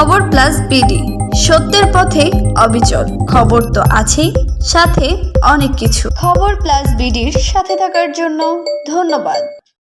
খবর plus BD. সত্যের পথে অবিচল। খবর তো আছেই, সাথে অনেক কিছু। খবর প্লাস বিডির সাথে থাকার জন্য ধন্যবাদ।